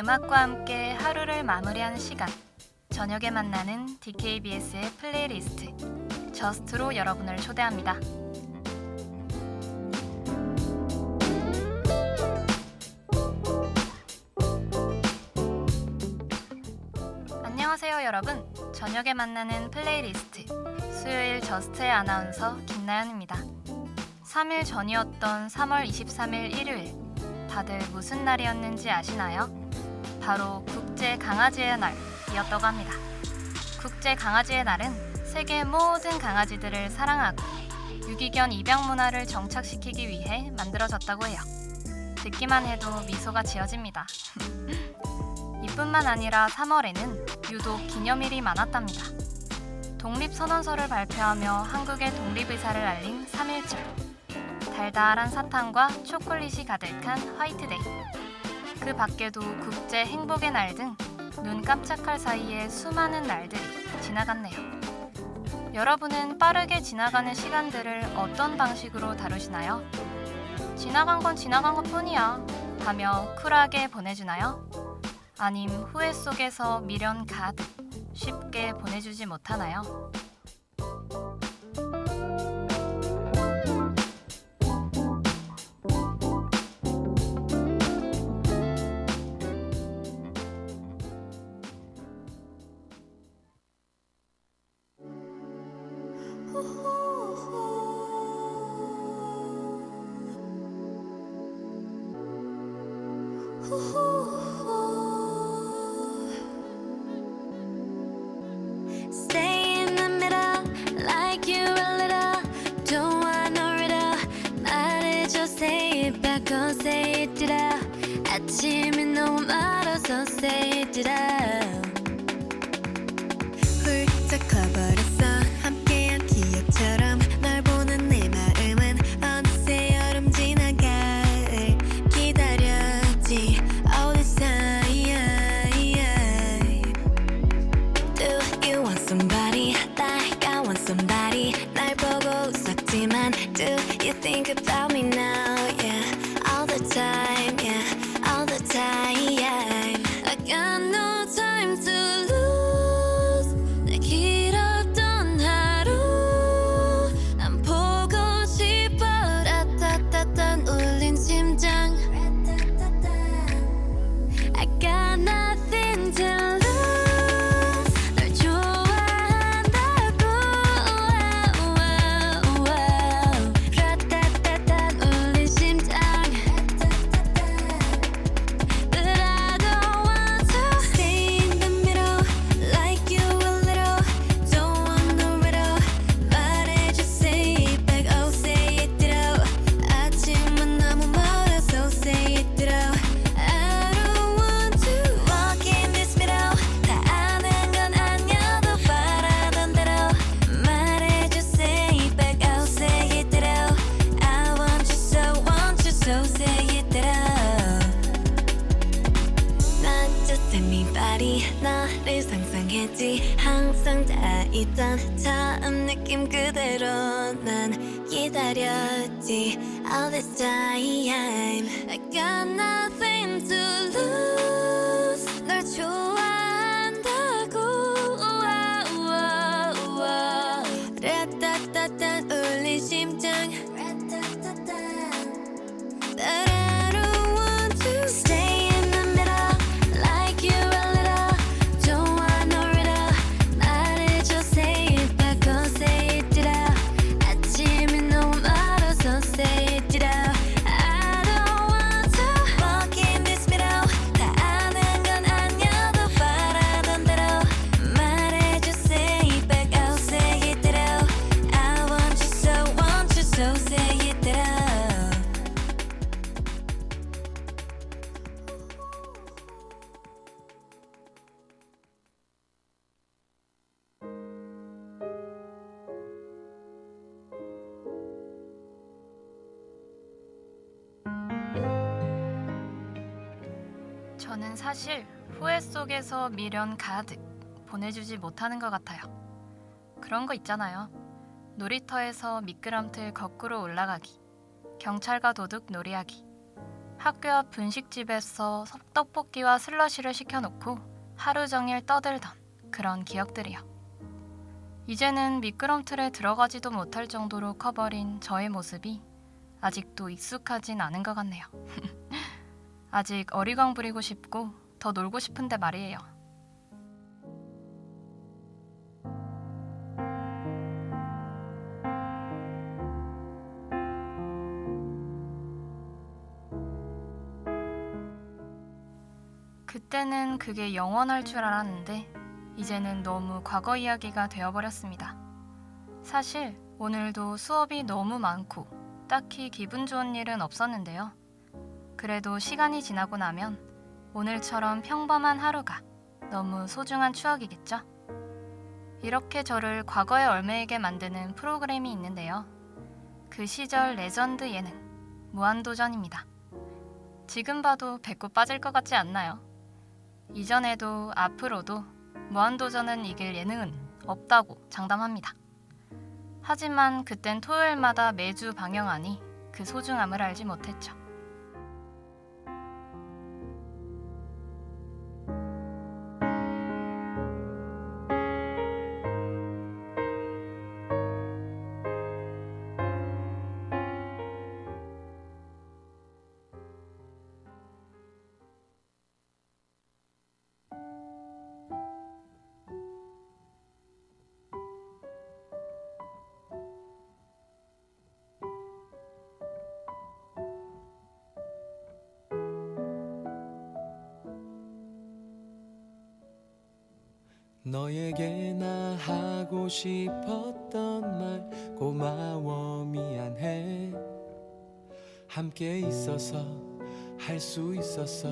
음악과 함께 하루를 마무리하는 시간. 저녁에 만나는 DKBS의 플레이리스트. 저스트로 여러분을 초대합니다. 안녕하세요, 여러분. 저녁에 만나는 플레이리스트. 수요일 저스트의 아나운서 김나연입니다. 3일 전이었던 3월 23일 일요일. 다들 무슨 날이었는지 아시나요? 바로 국제 강아지의 날이었다고 합니다. 국제 강아지의 날은 세계 모든 강아지들을 사랑하고 유기견 입양 문화를 정착시키기 위해 만들어졌다고 해요. 듣기만 해도 미소가 지어집니다. 이뿐만 아니라 3월에는 유독 기념일이 많았답니다. 독립선언서를 발표하며 한국의 독립의사를 알린 3.1절. 달달한 사탕과 초콜릿이 가득한 화이트데이. 그 밖에도 국제 행복의 날 등 눈 깜짝할 사이에 수많은 날들이 지나갔네요. 여러분은 빠르게 지나가는 시간들을 어떤 방식으로 다루시나요? 지나간 건 지나간 것 뿐이야. 하며 쿨하게 보내주나요? 아님 후회 속에서 미련 가득 쉽게 보내주지 못하나요? 기다렸지 all this time I got nothing to lose 널 좋아 저는 사실 후회 속에서 미련 가득 보내주지 못하는 것 같아요. 그런 거 있잖아요. 놀이터에서 미끄럼틀 거꾸로 올라가기, 경찰과 도둑 놀이하기. 학교 앞 분식집에서 떡볶이와 슬러시를 시켜놓고 하루 종일 떠들던 그런 기억들이요. 이제는 미끄럼틀에 들어가지도 못할 정도로 커버린 저의 모습이 아직도 익숙하진 않은 것 같네요. 아직 어리광 부리고 싶고 더 놀고 싶은데 말이에요. 그때는 그게 영원할 줄 알았는데 이제는 너무 과거 이야기가 되어버렸습니다. 사실 오늘도 수업이 너무 많고 딱히 기분 좋은 일은 없었는데요. 그래도 시간이 지나고 나면 오늘처럼 평범한 하루가 너무 소중한 추억이겠죠? 이렇게 저를 과거에 얼매이게 만드는 프로그램이 있는데요. 그 시절 레전드 예능, 무한도전입니다. 지금 봐도 배꼽 빠질 것 같지 않나요? 이전에도 앞으로도 무한도전은 이길 예능은 없다고 장담합니다. 하지만 그땐 토요일마다 매주 방영하니 그 소중함을 알지 못했죠. 너에게 나 하고 싶었던 말 고마워 미안해. 함께 있어서 할 수 있어서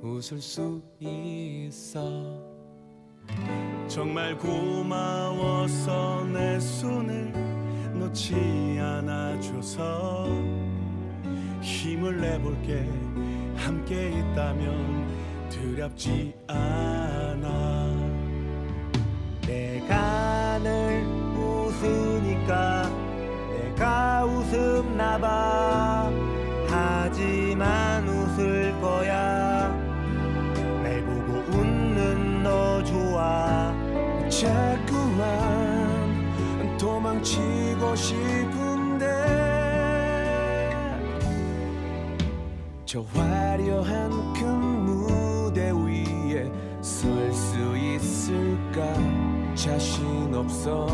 웃을 수 있어. 정말 고마워서 내 손을 놓지 않아줘서 힘을 내볼게. 함께 있다면 두렵지 않아 내가 늘 웃으니까 내가 웃음나 봐. 하지만 웃을 거야. 날 보고 웃는 너 좋아. 자꾸만 도망치고 싶은데. 저 화려한 큰 무대 위에 설 수 있을까 자신 없어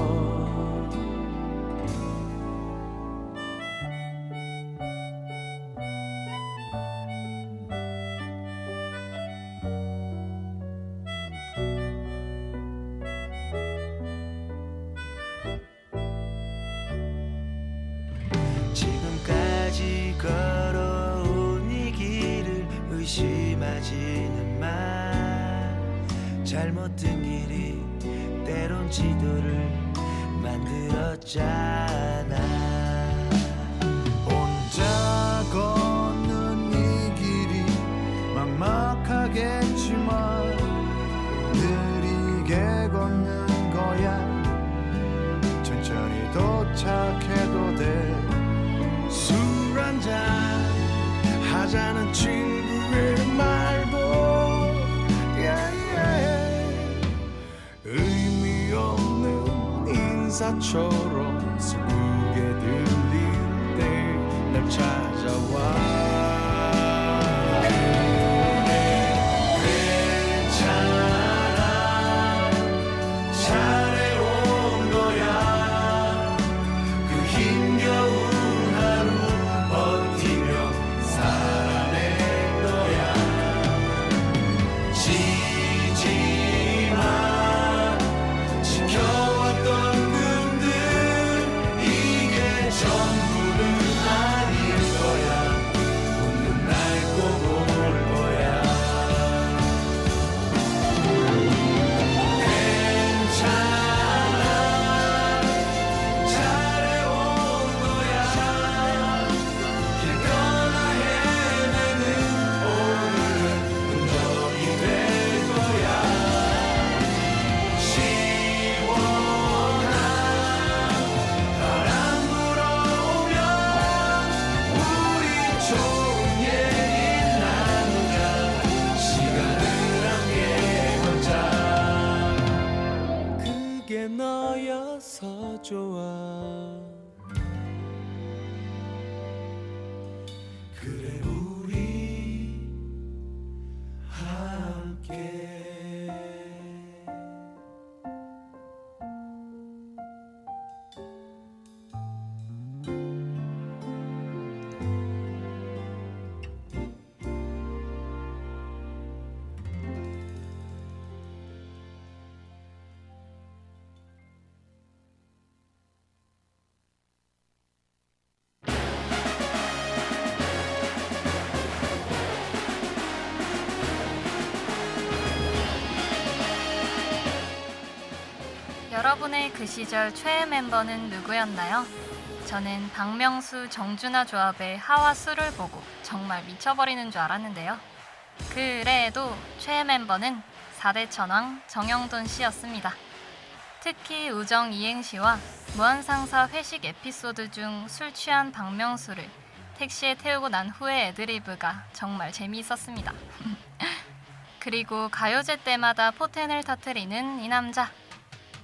도착해도 돼 술 한잔 하자는 친구의 말도 yeah, yeah. 의미 없는 인사처럼 더 좋아. 여러분의 그 시절 최애 멤버는 누구였나요? 저는 박명수, 정준하 조합의 하와 수를 보고 정말 미쳐버리는 줄 알았는데요. 그래도 최애 멤버는 4대 천왕 정영돈 씨였습니다. 특히 우정 이행시와 무한상사 회식 에피소드 중 술 취한 박명수를 택시에 태우고 난 후의 애드리브가 정말 재미있었습니다. 그리고 가요제 때마다 포텐을 터트리는 이 남자.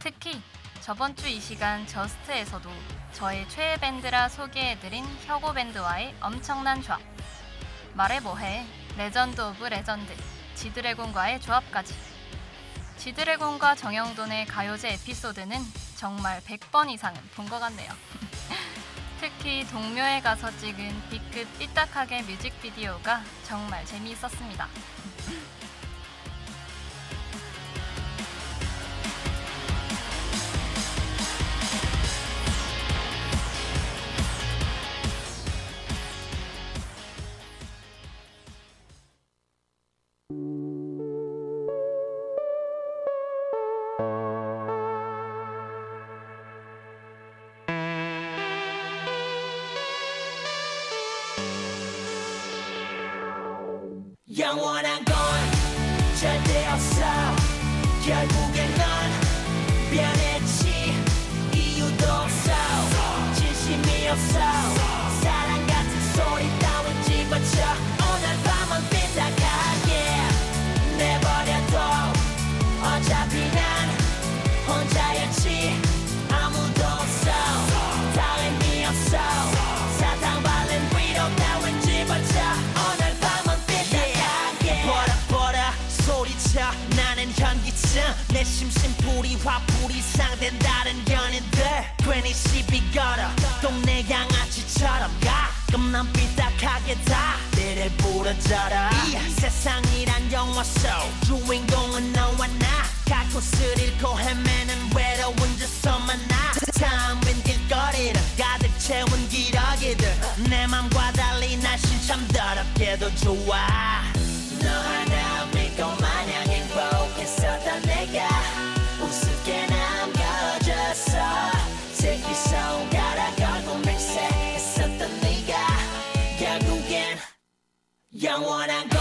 특히 저번 주 이 시간 저스트에서도 저의 최애 밴드라 소개해드린 혁오 밴드와의 엄청난 조합. 말해 뭐해. 레전드 오브 레전드. 지드래곤과의 조합까지. 지드래곤과 정영돈의 가요제 에피소드는 정말 100번 이상은 본 것 같네요. 특히 동묘에 가서 찍은 B급 삐딱하게 뮤직비디오가 정말 재미있었습니다. 화풀이 상된다는 연인들 괜히 시비 걸어 동네 양아치처럼 가끔 난 삐딱하게 다 때를 부러져라. 이 세상이란 영화 속 주인공은 너와 나갈 곳을 잃고 헤매는 외로운 저서 만나 텅빈 길거리를 가득 채운 기러기들 내 맘과 달리 날씬 참 더럽게도 좋아 영원한 건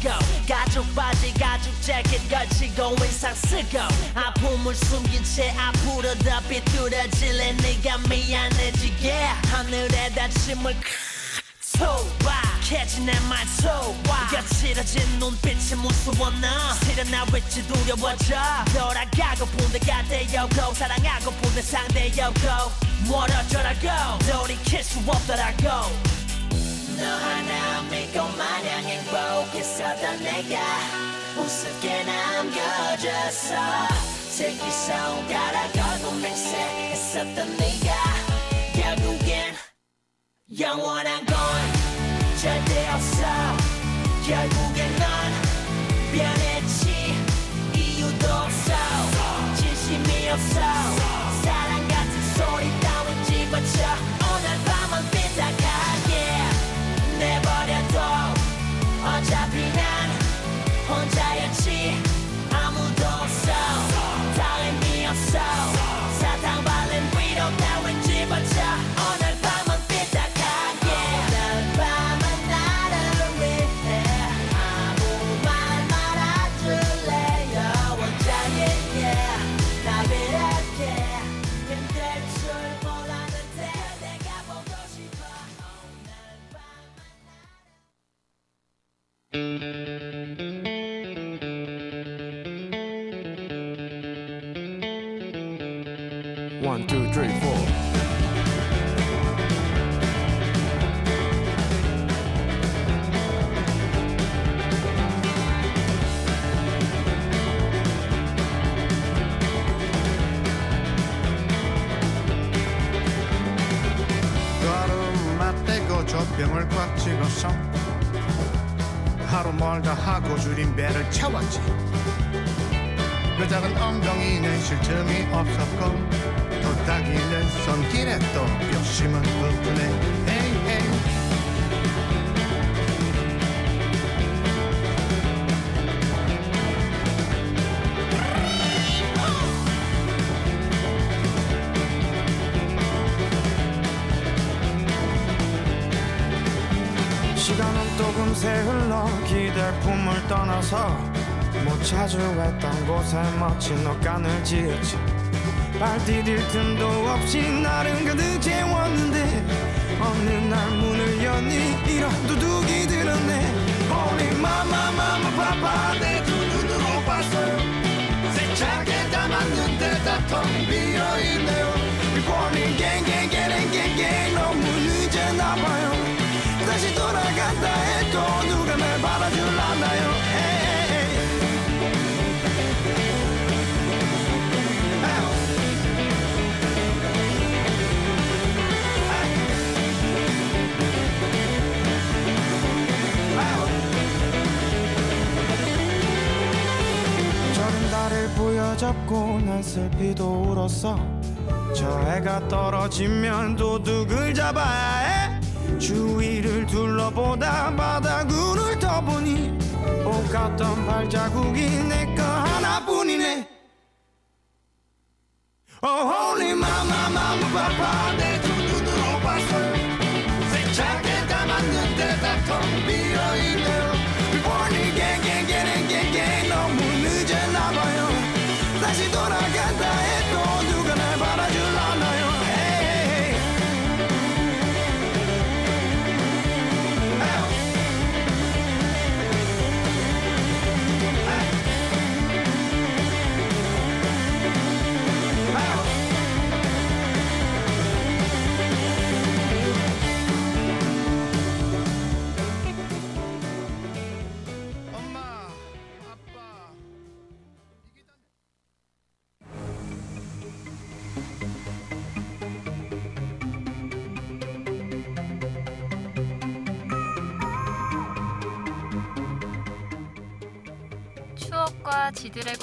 쓰고 가죽 바지 가죽 재킷 걸치고 인상 쓰고. 아픔을 숨긴 채 앞으로 더 비뚤어질래 네가 미안해지게. 하늘에다 침을 소박해진 내말 소박 거칠어진 눈빛이 무서워 너 실은 나 왠지 두려워져. 돌아가고 본데가 되었고 사랑하고 본데 상대였고. 멀어져라고. 돌이킬 수 없더라고 너 하나 믿고 마냥 행복했었던 내가 우습게 남겨졌어 새끼 손가락 걸고 맹세했었던 네가 결국엔 영원한 건 절대 없어 결국엔 배를 채웠지. 그 작은 엉덩이는 쉴 틈이 없었고 도닥이는 손길에 또 욕심은 불끈해 에 기댈 품을 떠나서 못 찾아왔던 곳에 멋진 옷간을 지었지. 발 디딜 틈도 없이 나를 가득 채웠는데 어느 날 문을 여니 이런 도둑이 들었네. Holy mama mama papa 내두 눈으로 봤어요 세차게 담았는데 다 텅 비어있네요. Reporting gang gang gang gang gang 너무 늦었나봐요. 다시 돌아간다 해 부여잡고 난 슬피도 울었어. 저 해가 떨어지면 도둑을 잡아야 해? 주위를 둘러보다 바다구를 떠보니 못 갔던 발자국이 내 거 하나뿐이네. Oh holy mama mama papa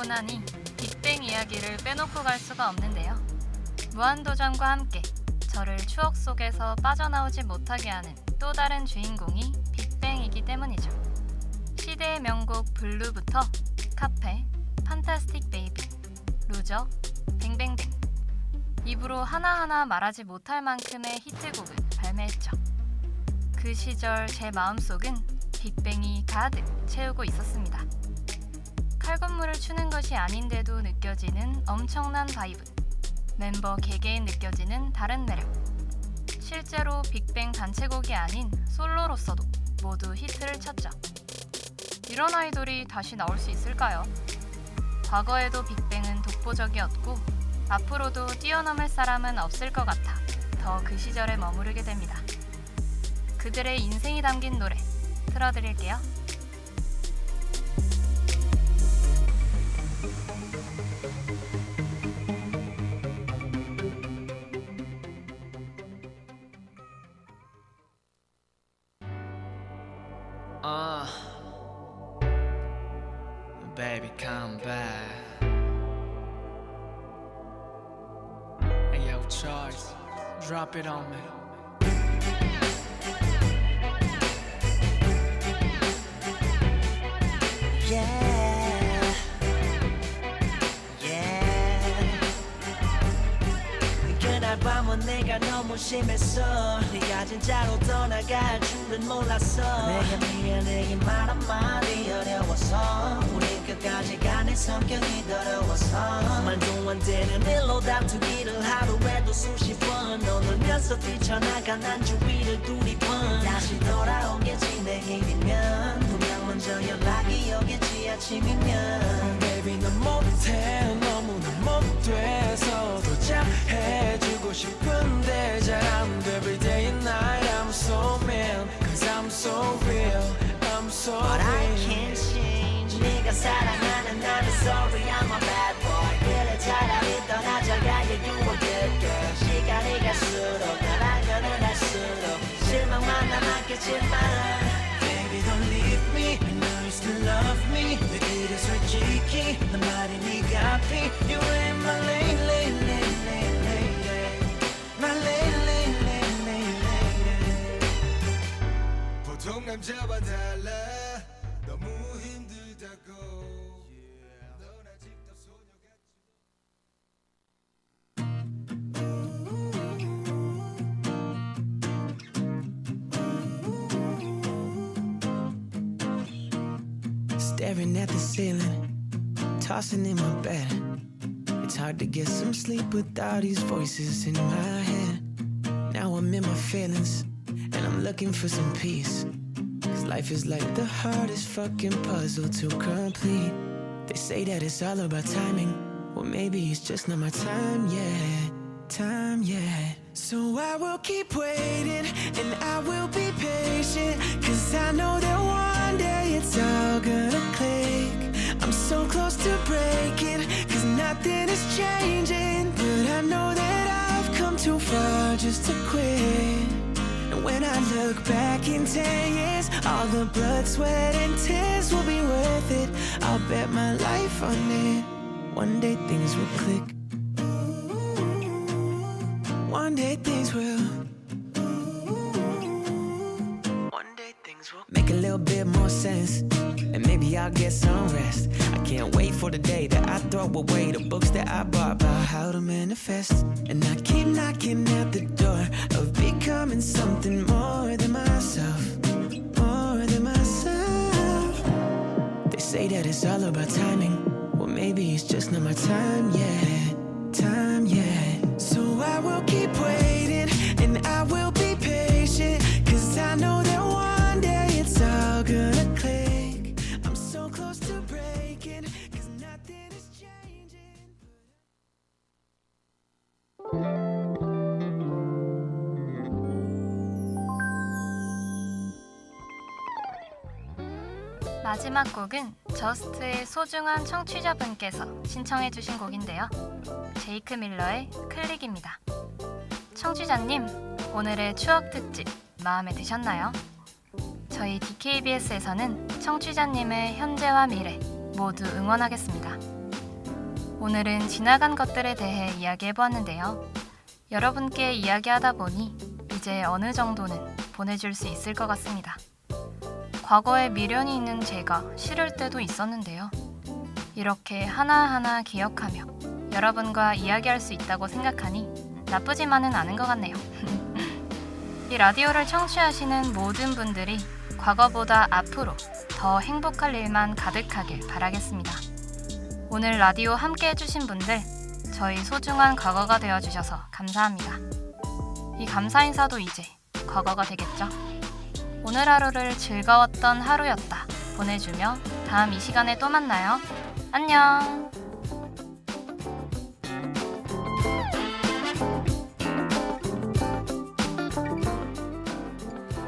지드래곤 하니 빅뱅 이야기를 빼놓고 갈 수가 없는데요. 무한도전과 함께 저를 추억 속에서 빠져나오지 못하게 하는 또 다른 주인공이 빅뱅이기 때문이죠. 시대의 명곡 블루부터 카페, 판타스틱 베이비, 루저, 뱅뱅뱅 입으로 하나하나 말하지 못할 만큼의 히트곡을 발매했죠. 그 시절 제 마음속은 빅뱅이 가득 채우고 있었습니다. 칼군무를 추는 것이 아닌데도 느껴지는 엄청난 바이브. 멤버 개개인 느껴지는 다른 매력. 실제로 빅뱅 단체곡이 아닌 솔로로서도 모두 히트를 쳤죠. 이런 아이돌이 다시 나올 수 있을까요? 과거에도 빅뱅은 독보적이었고 앞으로도 뛰어넘을 사람은 없을 것 같아 더 그 시절에 머무르게 됩니다. 그들의 인생이 담긴 노래 틀어드릴게요. 내가 너무 심했어. 네가 진짜로 떠나갈 줄은 몰랐어. 내가 미안해 말 한마디 어려워서. 우린 끝까지 가내 성격이 더러워서. 말도 안 되는 일로 다투기를 하루에도 수십 번. 너놀면서 뛰쳐나간 난 주위를 두리번. 다시 게 진행이면 분명 먼저 아침이면 넌 못해 너무나 못 돼서도 잘해주고 싶은데 잘 안 돼 Every day and night I'm so mean Cause I'm so real I'm so But I can't change 네가 사랑하는 나는 sorry I'm a bad boy 그래 차라리 떠나자가 yeah you a good girl 시간이 갈수록 날 알면은 할수록 실망만 남았겠지만 솔직히 너 말이 네가 피 You ain't my lady lady lady lady lady My lady lady lady lady lady 보통 남자와 달라 tossing in my bed. It's hard to get some sleep without these voices in my head. Now I'm in my feelings, and I'm looking for some peace. Cause life is like the hardest fucking puzzle to complete. They say that it's all about timing. Well, maybe it's just not my time yet. Time yet. So I will keep waiting and I will be patient. Cause I know that one day it's all gonna click. I'm so close to breaking. Cause nothing is changing. But I know that I've come too far just to quit. And when I look back in 10 years, all the blood, sweat, and tears will be worth it. I'll bet my life on it. One day things will click. One day things will. Make a little bit more sense. And maybe I'll get some rest. I can't wait for the day that I throw away the books that I bought about how to manifest. And I keep knocking at the door of becoming something more than myself. More than myself. They say that it's all about timing. Well, maybe it's just not my time yet. Time yet. So I will keep waiting and I will 마지막 곡은 저스트의 소중한 청취자분께서 신청해주신 곡인데요. 제이크 밀러의 클릭입니다. 청취자님, 오늘의 추억 특집 마음에 드셨나요? 저희 DKBS에서는 청취자님의 현재와 미래 모두 응원하겠습니다. 오늘은 지나간 것들에 대해 이야기해보았는데요. 여러분께 이야기하다 보니 이제 어느 정도는 보내줄 수 있을 것 같습니다. 과거에 미련이 있는 제가 싫을 때도 있었는데요. 이렇게 하나하나 기억하며 여러분과 이야기할 수 있다고 생각하니 나쁘지만은 않은 것 같네요. 이 라디오를 청취하시는 모든 분들이 과거보다 앞으로 더 행복할 일만 가득하길 바라겠습니다. 오늘 라디오 함께 해주신 분들, 저희 소중한 과거가 되어주셔서 감사합니다. 이 감사 인사도 이제 과거가 되겠죠? 오늘 하루를 즐거웠던 하루였다 보내주며 다음 이 시간에 또 만나요. 안녕!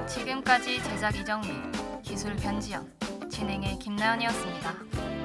지금까지 제작 이정미, 기술 변지연, 진행의 김나연이었습니다.